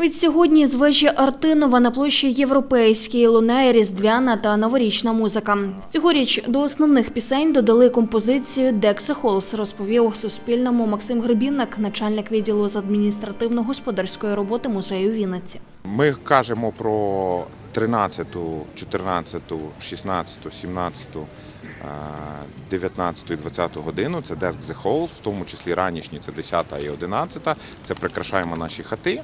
Від сьогодні з вежі Артинова на площі Європейській лунає різдвяна та новорічна музика. Цьогоріч до основних пісень додали композицію Дексе Холс, розповів Суспільному Максим Гребінник, начальник відділу з адміністративно-господарської роботи музею Вінниці. Ми кажемо про 13, 14, 16, 17, е, 19 і 20 годину. Це Desk the в тому числі ранішні, це 10 і 11. Це прикрашаємо наші хати.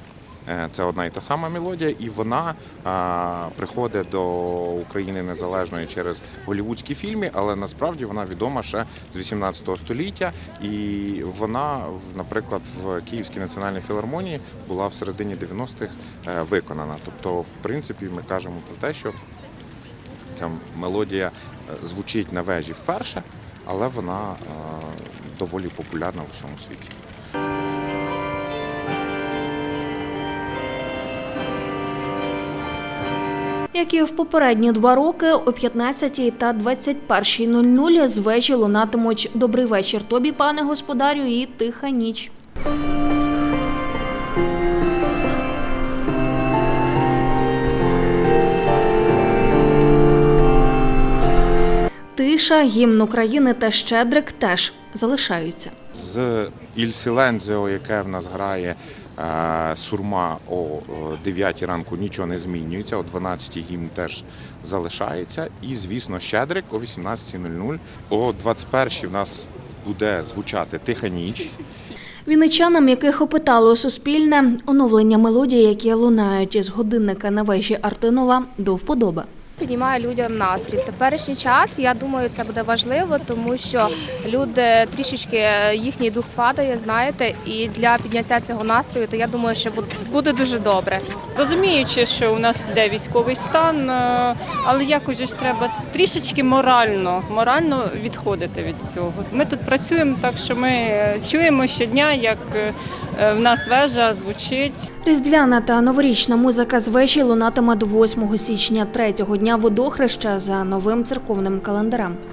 Е, Це одна і та сама мелодія, і вона а, приходить до України незалежної через голівудські фільми, але насправді вона відома ще з 18 століття. І вона, наприклад, в Київській національній філармонії була в середині 90-х е, виконана. Тобто, в принципі, ми кажемо про те, що ця мелодія е, звучить на вежі вперше, але вона е, доволі популярна в усьому світі. Як і в попередні два роки, о 15 та 21.00 з вежі лунатимуть «Добрий вечір тобі, пане господарю» і «Тиха ніч». Тиша, гімн України та Щедрик теж залишаються. З Іль Сілензіо, яке в нас грає сурма о 9 ранку, нічого не змінюється. О 12 гімн теж залишається. І, звісно, Щедрик о 18.00. О 21 в нас буде звучати Тиха ніч. Вінничанам, яких опитало Суспільне, оновлення мелодій, які лунають із годинника на вежі Артинова, до вподоби. Піднімає людям настрій. В теперішній час я думаю, це буде важливо, тому що люди трішечки їхній дух падає, знаєте, і для підняття цього настрою, то я думаю, що буде- дуже добре. Розуміючи, що у нас йде військовий стан, е, але якось ж треба трішечки морально, морально відходити від цього. Ми тут працюємо, так що ми е, чуємо щодня, як е, в нас вежа звучить. Різдвяна та новорічна музика з вежі лунатиме до 8 січня третього дня водохреща за новим церковним календарем.